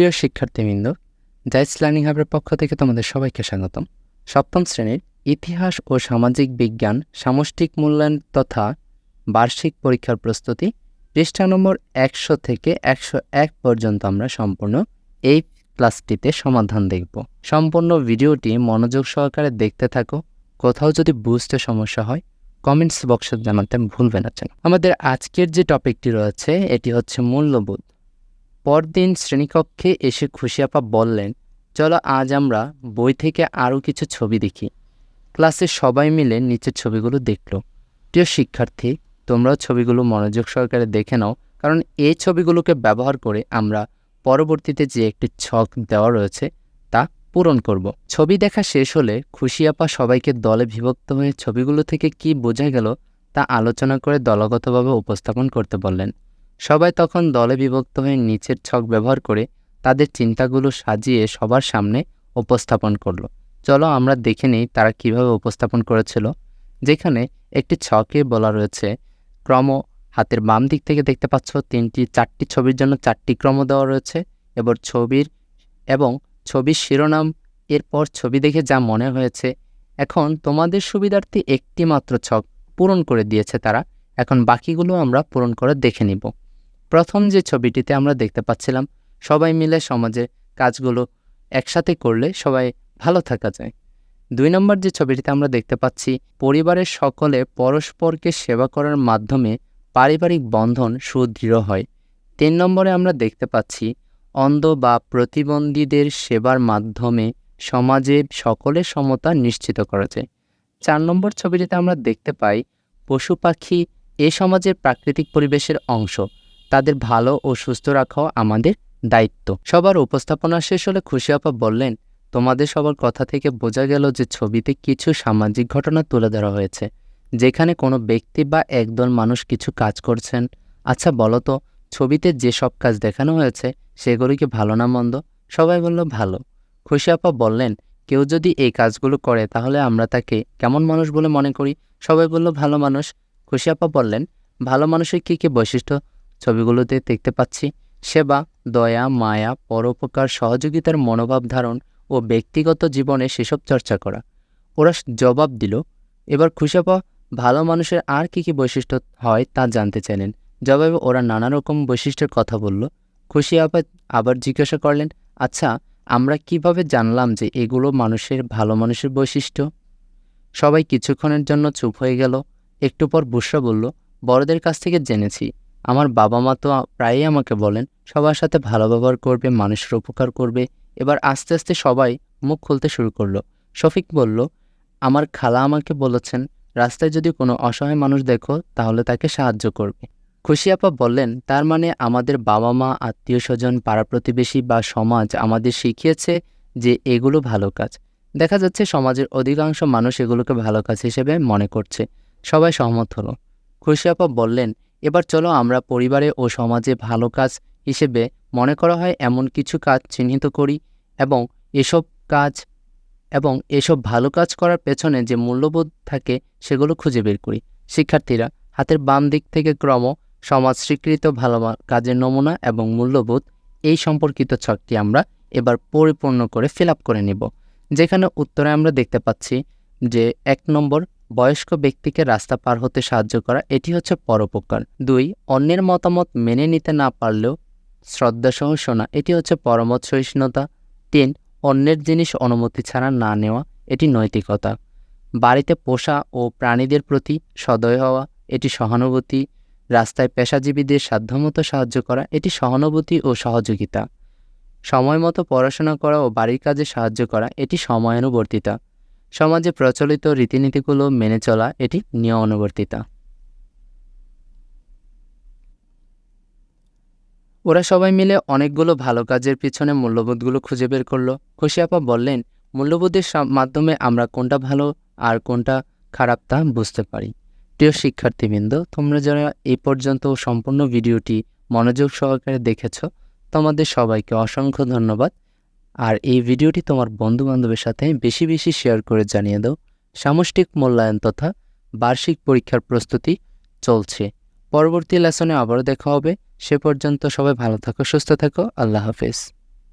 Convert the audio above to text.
প্রিয় শিক্ষার্থীবৃন্দ জাইস লার্নিং হাবের পক্ষ থেকে তোমাদের সবাইকে স্বাগতম। সপ্তম শ্রেণির ইতিহাস ও সামাজিক বিজ্ঞান, সামষ্টিক মূল্যায়ন তথা বার্ষিক পরীক্ষার প্রস্তুতি পৃষ্ঠা নম্বর একশো থেকে একশো এক পর্যন্ত আমরা সম্পূর্ণ এই ক্লাসটিতে সমাধান দেখব। সম্পূর্ণ ভিডিওটি মনোযোগ সহকারে দেখতে থাকো। কোথাও যদি বুঝতে সমস্যা হয়, কমেন্টস বক্সে জানাতে ভুলবে না। আমাদের আজকের যে টপিকটি রয়েছে, এটি হচ্ছে মূল্যবোধ। পরদিন শ্রেণীকক্ষে এসে খুশি আপা বললেন, চলো আজ আমরা বই থেকে আরও কিছু ছবি দেখি। ক্লাসে সবাই মিলে নিচের ছবিগুলো দেখল। প্রিয় শিক্ষার্থী, তোমরাও ছবিগুলো মনোযোগ সহকারে দেখে নাও, কারণ এই ছবিগুলোকে ব্যবহার করে আমরা পরবর্তীতে যে একটি ছক দেওয়া রয়েছে, তা পূরণ করব। ছবি দেখা শেষ হলে খুশি আপা সবাইকে দলে বিভক্ত হয়ে ছবিগুলো থেকে কি বোঝা গেল, তা আলোচনা করে দলগতভাবে উপস্থাপন করতে বললেন। সবাই তখন দলে বিভক্ত হয়ে নিচের ছক ব্যবহার করে তাদের চিন্তাগুলো সাজিয়ে সবার সামনে উপস্থাপন করল। চলো আমরা দেখে নিই তারা কীভাবে উপস্থাপন করেছিল। যেখানে একটি ছকে বলা রয়েছে, ক্রম হাতের বাম দিক থেকে দেখতে পাচ্ছ তিনটি, চারটি ছবির জন্য চারটি ক্রম দেওয়া রয়েছে। এবার ছবির এবং ছবির শিরোনাম, এরপর ছবি দেখে যা মনে হয়েছে, এখন তোমাদের সুবিধার্থে একটি মাত্র ছক পূরণ করে দিয়েছে তারা। এখন বাকিগুলো আমরা পূরণ করে দেখে নিব। প্রথম যে ছবিটিতে আমরা দেখতে পাচ্ছিলাম, সবাই মিলে সমাজে কাজগুলো একসাথে করলে সবাই ভালো থাকা যায়। দুই নম্বর যে ছবিটিতে আমরা দেখতে পাচ্ছি, পরিবারের সকলে পরস্পরকে সেবা করার মাধ্যমে পারিবারিক বন্ধন সুদৃঢ় হয়। তিন নম্বরে আমরা দেখতে পাচ্ছি, অন্ধ বা প্রতিবন্ধীদের সেবার মাধ্যমে সমাজে সকলের সমতা নিশ্চিত করা যায়। চার নম্বর ছবিটিতে আমরা দেখতে পাই, পশু পাখি এ সমাজের প্রাকৃতিক পরিবেশের অংশ। তাদের ভালো ও সুস্থ রাখাও আমাদের দায়িত্ব। সবার উপস্থাপনা শেষ হলে খুশি আপা বললেন, তোমাদের সবার কথা থেকে বোঝা গেল যে ছবিতে কিছু সামাজিক ঘটনা তুলে ধরা হয়েছে, যেখানে কোনো ব্যক্তি বা একদল মানুষ কিছু কাজ করছেন। আচ্ছা বলো তো, ছবিতে যেসব কাজ দেখানো হয়েছে, সেগুলো কি ভালো না মন্দ? সবাই বলল, ভালো। খুশি আপা বললেন, কেউ যদি এই কাজগুলো করে, তাহলে আমরা তাকে কেমন মানুষ বলে মনে করি? সবাই বলল, ভালো মানুষ। খুশি আপা বললেন, ভালো মানুষের কী কী বৈশিষ্ট্য? ছবিগুলোতে দেখতে পাচ্ছি সেবা, দয়া, মায়া, পরোপকার, সহযোগিতার মনোভাব ধারণ ও ব্যক্তিগত জীবনে সেসব চর্চা করা। ওরা জবাব দিল, এবার খুশাপা ভালো মানুষের আর কী কী বৈশিষ্ট্য হয় তা জানতে চাইলেন জবাবে ওরা নানা রকম বৈশিষ্ট্যের কথা বলল। খুশি আপা আবার জিজ্ঞাসা করলেন আচ্ছা আমরা কীভাবে জানলাম যে এগুলো মানুষের ভালো মানুষের বৈশিষ্ট্য? সবাই কিছুক্ষণের জন্য চুপ হয়ে গেল। একটু পর বুসরা বলল, বড়দের কাছ থেকে জেনেছি। আমার বাবা মা তো প্রায়ই আমাকে বলেন, সবার সাথে ভালো ব্যবহার করবে, মানুষের উপকার করবে। এবার আস্তে আস্তে সবাই মুখ খুলতে শুরু করল। শফিক বলল, আমার খালা আমাকে বলেছেন, রাস্তায় যদি কোনো অসহায় মানুষ দেখো, তাহলে তাকে সাহায্য করবে। খুশি আপা বললেন, তার মানে আমাদের বাবা মা আত্মীয় স্বজন পাড়া প্রতিবেশী বা সমাজ আমাদের শিখিয়েছে যে এগুলো ভালো কাজ। দেখা যাচ্ছে সমাজের অধিকাংশ মানুষ এগুলোকে ভালো কাজ হিসেবে মনে করছে। সবাই সহমত হলো। খুশি আপা বললেন এবার চলো আমরা পরিবারে ও সমাজে ভালো কাজ হিসেবে মনে করা হয় এমন কিছু কাজ চিহ্নিত করি এবং এসব কাজ এবং এসব ভালো কাজ করার পেছনে যে মূল্যবোধ থাকে সেগুলো খুঁজে বের করি। শিক্ষার্থীরা, হাতের বাম দিক থেকে ক্রম, সমাজ স্বীকৃত ভালো কাজের নমুনা এবং মূল্যবোধ, এই সম্পর্কিত ছকটি আমরা এবার পরিপূর্ণ করে ফিল করে নেব। যেখানে উত্তরে আমরা দেখতে পাচ্ছি যে এক নম্বর বয়স্ক ব্যক্তিকে রাস্তা পার হতে সাহায্য করা, এটি হচ্ছে পরোপকার। দুই, অন্যের মতামত মেনে নিতে না পারলেও শ্রদ্ধাসহ শোনা, এটি হচ্ছে পরমত সহিষ্ণুতা। তিন, অন্যের জিনিস অনুমতি ছাড়া না নেওয়া, এটি নৈতিকতা। বাড়িতে পোষা ও প্রাণীদের প্রতি সদয় হওয়া, এটি সহানুভূতি। রাস্তায় পেশাজীবীদের সাধ্যমতো সাহায্য করা, এটি সহানুভূতি ও সহযোগিতা। সময় মতো পড়াশোনা করা ও বাড়ির কাজে সাহায্য করা, এটি সময়ানুবর্তিতা। সমাজে প্রচলিত রীতিনীতিগুলো মেনে চলা এটি নিয়মানুবর্তিতা। ওরা সবাই মিলে অনেকগুলো ভালো কাজের পিছনে মূল্যবোধগুলো খুঁজে বের করল। খুশি আপা বললেন, মূল্যবোধের মাধ্যমে আমরা কোনটা ভালো আর কোনটা খারাপ তা বুঝতে পারি। প্রিয় শিক্ষার্থীবৃন্দ, তোমরা যারা এই পর্যন্ত সম্পূর্ণ ভিডিওটি মনোযোগ সহকারে দেখেছ, তোমাদের সবাইকে অসংখ্য ধন্যবাদ। আর এই ভিডিওটি তোমার বন্ধুবান্ধবের সাথে বেশি বেশি শেয়ার করে জানিয়ে দাও। সামষ্টিক মূল্যায়ন তথা বার্ষিক পরীক্ষার প্রস্তুতি চলছে। পরবর্তী লেসনে আবারও দেখা হবে। সে পর্যন্ত সবাই ভালো থাকো, সুস্থ থাকো। আল্লাহ হাফেজ।